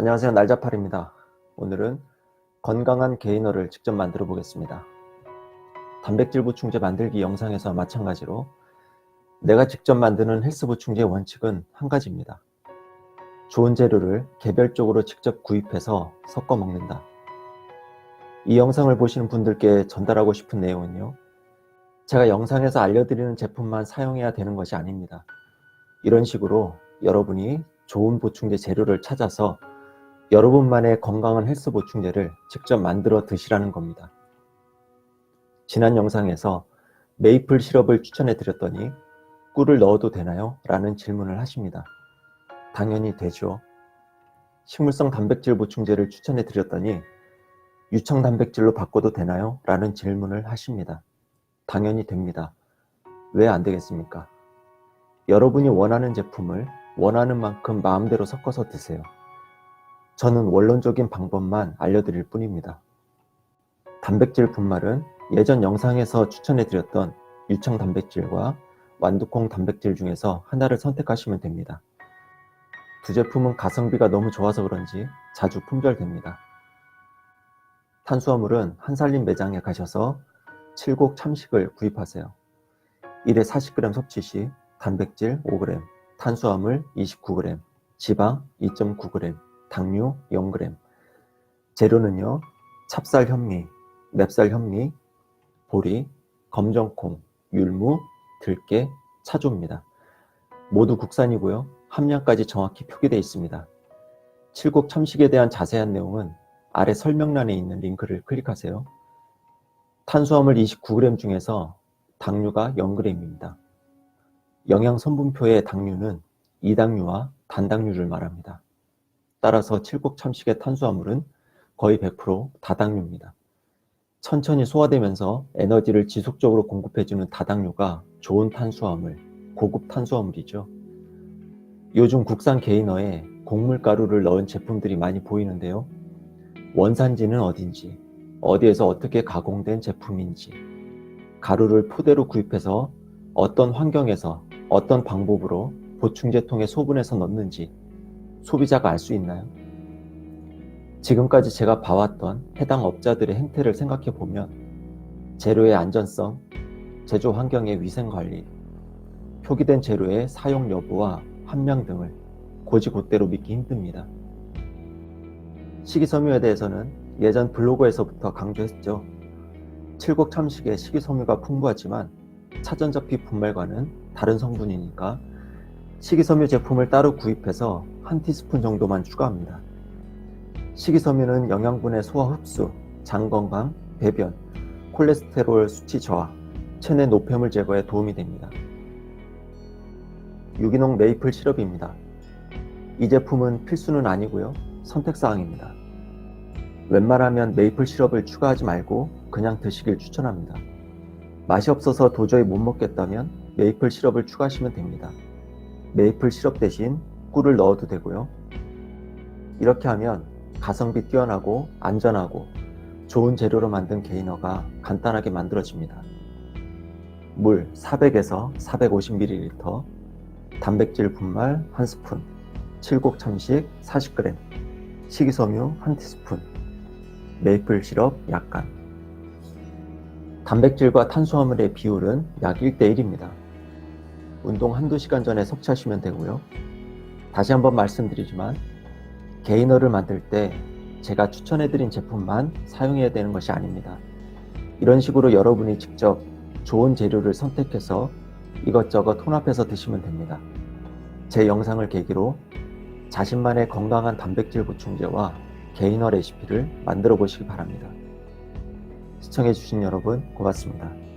안녕하세요. 날자팔입니다. 오늘은 건강한 게이너를 직접 만들어 보겠습니다. 단백질 보충제 만들기 영상에서 마찬가지로 내가 직접 만드는 헬스 보충제의 원칙은 한 가지입니다. 좋은 재료를 개별적으로 직접 구입해서 섞어 먹는다. 이 영상을 보시는 분들께 전달하고 싶은 내용은요. 제가 영상에서 알려드리는 제품만 사용해야 되는 것이 아닙니다. 이런 식으로 여러분이 좋은 보충제 재료를 찾아서 여러분만의 건강한 헬스 보충제를 직접 만들어 드시라는 겁니다. 지난 영상에서 메이플 시럽을 추천해 드렸더니 꿀을 넣어도 되나요? 라는 질문을 하십니다. 당연히 되죠. 식물성 단백질 보충제를 추천해 드렸더니 유청 단백질로 바꿔도 되나요? 라는 질문을 하십니다. 당연히 됩니다. 왜 안 되겠습니까? 여러분이 원하는 제품을 원하는 만큼 마음대로 섞어서 드세요. 저는 원론적인 방법만 알려드릴 뿐입니다. 단백질 분말은 예전 영상에서 추천해 드렸던 유청 단백질과 완두콩 단백질 중에서 하나를 선택하시면 됩니다. 두 제품은 가성비가 너무 좋아서 그런지 자주 품절됩니다. 탄수화물은 한살림 매장에 가셔서 칠곡 참식을 구입하세요. 1회 40g 섭취 시 단백질 5g, 탄수화물 29g, 지방 2.9g, 당류 0g. 재료는요, 찹쌀 현미, 맵쌀 현미, 보리, 검정콩, 율무, 들깨, 차조입니다. 모두 국산이고요. 함량까지 정확히 표기되어 있습니다. 칠곡 참식에 대한 자세한 내용은 아래 설명란에 있는 링크를 클릭하세요. 탄수화물 29g 중에서 당류가 0g입니다. 영양 성분표의 당류는 이당류와 단당류를 말합니다. 따라서 칠곡 참식의 탄수화물은 거의 100% 다당류입니다. 천천히 소화되면서 에너지를 지속적으로 공급해주는 다당류가 좋은 탄수화물, 고급 탄수화물이죠. 요즘 국산 게이너에 곡물가루를 넣은 제품들이 많이 보이는데요. 원산지는 어딘지, 어디에서 어떻게 가공된 제품인지, 가루를 포대로 구입해서 어떤 환경에서 어떤 방법으로 보충제통에 소분해서 넣는지 소비자가 알 수 있나요? 지금까지 제가 봐왔던 해당 업자들의 행태를 생각해 보면 재료의 안전성, 제조 환경의 위생 관리, 표기된 재료의 사용 여부와 함량 등을 고지곳대로 믿기 힘듭니다. 식이섬유에 대해서는 예전 블로그에서부터 강조했죠. 칠곡 참식의 식이섬유가 풍부하지만 차전자피 분말과는 다른 성분이니까 식이섬유 제품을 따로 구입해서 한 티스푼 정도만 추가합니다. 식이섬유는 영양분의 소화 흡수, 장 건강, 배변, 콜레스테롤 수치 저하, 체내 노폐물 제거에 도움이 됩니다. 유기농 메이플 시럽입니다. 이 제품은 필수는 아니고요. 선택사항입니다. 웬만하면 메이플 시럽을 추가하지 말고 그냥 드시길 추천합니다. 맛이 없어서 도저히 못 먹겠다면 메이플 시럽을 추가하시면 됩니다. 메이플 시럽 대신 꿀을 넣어도 되고요. 이렇게 하면 가성비 뛰어나고 안전하고 좋은 재료로 만든 게이너가 간단하게 만들어집니다. 물 400에서 450ml, 단백질 분말 1스푼, 칠곡 참식 40g, 식이섬유 1티스푼, 메이플 시럽 약간. 단백질과 탄수화물의 비율은 약 1대1입니다. 운동 한두 시간 전에 섭취하시면 되고요. 다시 한번 말씀드리지만 게이너를 만들 때 제가 추천해드린 제품만 사용해야 되는 것이 아닙니다. 이런 식으로 여러분이 직접 좋은 재료를 선택해서 이것저것 혼합해서 드시면 됩니다. 제 영상을 계기로 자신만의 건강한 단백질 보충제와 게이너 레시피를 만들어 보시기 바랍니다. 시청해주신 여러분 고맙습니다.